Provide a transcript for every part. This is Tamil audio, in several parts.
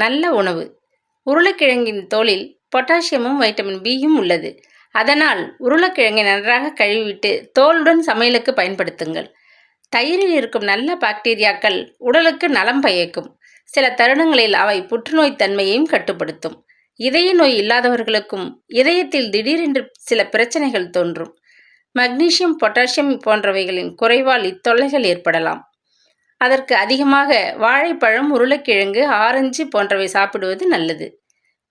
நல்ல உணவு. உருளைக்கிழங்கின் தோலில் பொட்டாசியமும் வைட்டமின் பியும் உள்ளது. அதனால் உருளைக்கிழங்கை நன்றாக கழுவிவிட்டு தோலுடன் சமையலுக்கு பயன்படுத்துங்கள். தயிரில் இருக்கும் நல்ல பாக்டீரியாக்கள் உடலுக்கு நலம் பயக்கும். சில தருணங்களில் அவை புற்றுநோய் தன்மையையும் கட்டுப்படுத்தும். இதய நோய் இல்லாதவர்களுக்கும் இதயத்தில் திடீரென்று சில பிரச்சனைகள் தோன்றும். மக்னீசியம் பொட்டாசியம் போன்றவைகளின் குறைவால் இத்தொல்லைகள் ஏற்படலாம். அதற்கு அதிகமாக வாழைப்பழம் உருளைக்கிழங்கு ஆரஞ்சு போன்றவை சாப்பிடுவது நல்லது.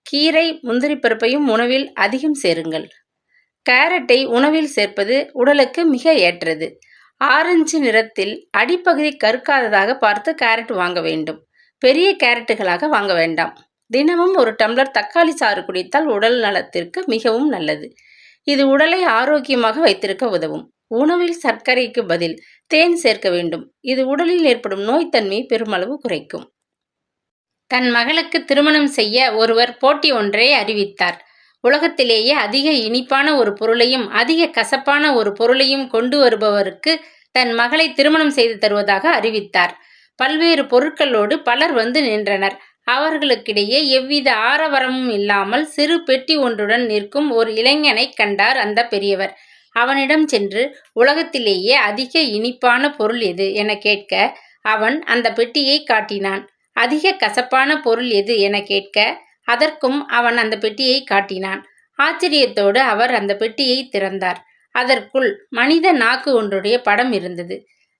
கீரை முந்திரி பருப்பையும் உணவில் அதிகம் சேருங்கள். கேரட்டை உணவில் சேர்ப்பது உடலுக்கு மிக ஏற்றது. ஆரஞ்சு நிறத்தில் அடிப்பகுதி கருக்காததாக பார்த்து கேரட் வாங்க வேண்டும். பெரிய கேரட்டுகளாக வாங்க வேண்டாம். தினமும் ஒரு டம்ளர் தக்காளி சாறு குடித்தால் உடல் நலத்திற்கு மிகவும் நல்லது. இது உடலை ஆரோக்கியமாக வைத்திருக்க உதவும். உணவில் சர்க்கரைக்கு பதில் தேன் சேர்க்க வேண்டும். இது உடலில் ஏற்படும் நோய்த்தன்மையை பெருமளவு குறைக்கும். தன் மகளுக்கு திருமணம் செய்ய ஒருவர் போட்டி ஒன்றை அறிவித்தார். உலகத்திலேயே அதிக இனிப்பான ஒரு பொருளையும் அதிக கசப்பான ஒரு பொருளையும் கொண்டு வருபவருக்கு தன் மகளை திருமணம் செய்து தருவதாக அறிவித்தார். பல்வேறு பொருட்களோடு பலர் வந்து நின்றனர். அவர்களுக்கிடையே எவ்வித ஆரவரமும் இல்லாமல் சிறு பெட்டி ஒன்றுடன் நிற்கும் ஒரு இளைஞனை கண்டார் அந்த பெரியவர். அவனிடம் சென்று உலகத்திலேயே அதிக இனிப்பான பொருள் எது? என கேட்க அவன் அந்த பெட்டியை காட்டினான். அதிக கசப்பான பொருள் எது? என கேட்க அதற்கும் அவன் அந்த பெட்டியை காட்டினான். ஆச்சரியத்தோடு அவர் அந்த பெட்டியை திறந்தார். அதற்குள் மனித நாக்கு ஒன்றுடைய படம் இருந்தது.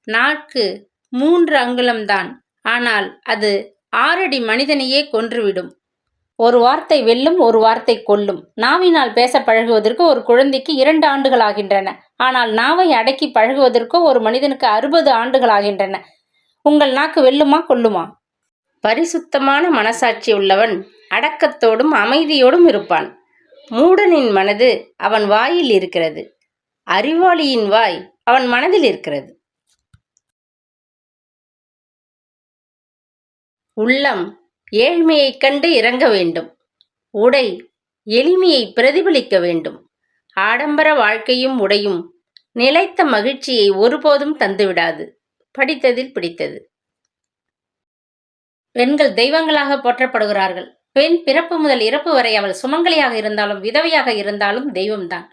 நாக்கு மூன்று அங்குலம்தான். ஆனால் அது ஆறடி மனிதனையே கொன்றுவிடும். ஒரு வார்த்தை வெல்லும் ஒரு வார்த்தை கொல்லும். நாவினால் பேச பழகுவதற்கு ஒரு குழந்தைக்கு இரண்டு ஆண்டுகள் ஆகின்றன ஆனால் நாவை அடக்கி பழகுவதற்கோ ஒரு மனிதனுக்கு அறுபது ஆண்டுகள் ஆகின்றன உங்கள் நாக்கு வெல்லுமா கொல்லுமா? பரிசுத்தமான மனசாட்சி உள்ளவன் அடக்கத்தோடும் அமைதியோடும் இருப்பான். மூடனின் மனது அவன் வாயில் இருக்கிறது. அறிவாளியின் வாய் அவன் மனதில் இருக்கிறது. உள்ளம் ஏழ்மையைக் கண்டு இறங்க வேண்டும். உடை எளிமையை பிரதிபலிக்க வேண்டும். ஆடம்பர வாழ்க்கையும் உடையும் நிலைத்த மகிழ்ச்சியை ஒருபோதும் தந்துவிடாது. படித்ததில் பிடித்தது. பெண்கள் தெய்வங்களாக போற்றப்படுகிறார்கள். பெண் பிறப்பு முதல் இறப்பு வரை அவள் சுமங்கலியாக இருந்தாலும் விதவையாக இருந்தாலும் தெய்வம்தான்.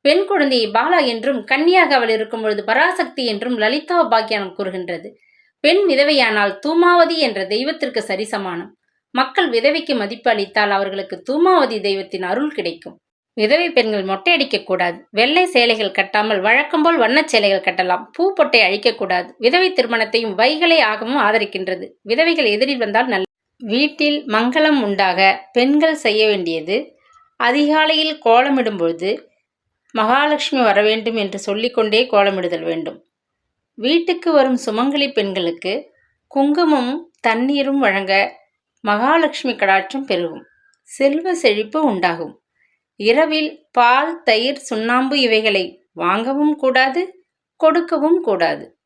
பெண் குழந்தையை பாலா என்றும் கன்னியாக அவள் இருக்கும் பொழுது பராசக்தி என்றும் லலிதா பாக்கியானம் கூறுகின்றது. பெண் விதவையானால் தூமாவதி என்ற தெய்வத்திற்கு சரிசமானம். மக்கள் விதவைக்கு மதிப்பு அளித்தால் அவர்களுக்கு தூமாவதி தெய்வத்தின் அருள் கிடைக்கும். விதவை பெண்கள் மொட்டையடிக்க கூடாது. வெள்ளை சேலைகள் கட்டாமல் வழக்கம்போல் வண்ணச் சேலைகள் கட்டலாம். பூ பொட்டை அழிக்கக்கூடாது விதவை திருமணத்தையும் வைகளை ஆகமும் ஆதரிக்கின்றது. விதவைகள் எதிரில் வந்தால் நல்ல வீட்டில் மங்களம் உண்டாக பெண்கள் செய்ய வேண்டியது. அதிகாலையில் கோலமிடும் பொழுது மகாலட்சுமி வர வேண்டும் என்று சொல்லிக்கொண்டே கோலமிடுதல் வேண்டும். வீட்டுக்கு வரும் சுமங்கலி பெண்களுக்கு குங்குமமும் தண்ணீரும் வழங்க மகாலட்சுமி கடாட்சம் பெருகும். செல்வ செழிப்பு உண்டாகும். இரவில் பால் தயிர் சுண்ணாம்பு இவைகளை வாங்கவும் கூடாது கொடுக்கவும் கூடாது.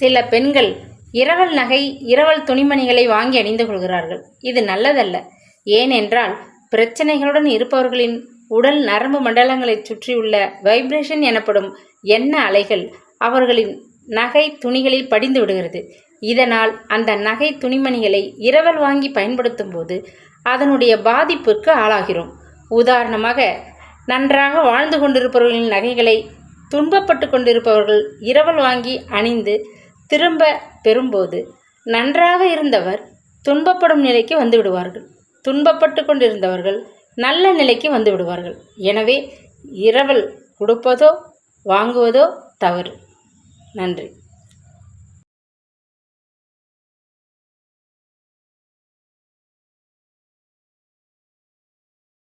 சில பெண்கள் இரவல் நகை இரவல் துணிமணிகளை வாங்கி அணிந்து கொள்கிறார்கள். இது நல்லதல்ல. ஏனென்றால் பிரச்சனைகளுடன் இருப்பவர்களின் உடல் நரம்பு மண்டலங்களைச் சுற்றியுள்ள வைப்ரேஷன் எனப்படும் எண்ண அலைகள் அவர்களின் நகை துணிகளில் படிந்து விடுகிறது. இதனால் அந்த நகை துணிமணிகளை இரவல் வாங்கி பயன்படுத்தும் போது அதனுடைய பாதிப்புக்கு ஆளாகிறோம். உதாரணமாக நன்றாக வாழ்ந்து கொண்டிருப்பவர்களின் நகைகளை துன்பப்பட்டு கொண்டிருப்பவர்கள் இரவல் வாங்கி அணிந்து திரும்ப பெறும்போது நன்றாக இருந்தவர் துன்பப்படும் நிலைக்கு வந்து விடுவார்கள். துன்பப்பட்டு கொண்டிருந்தவர்கள் நல்ல நிலைக்கு வந்து விடுவார்கள். எனவே இரவல் கொடுப்பதோ வாங்குவதோ தவறு. நன்றி.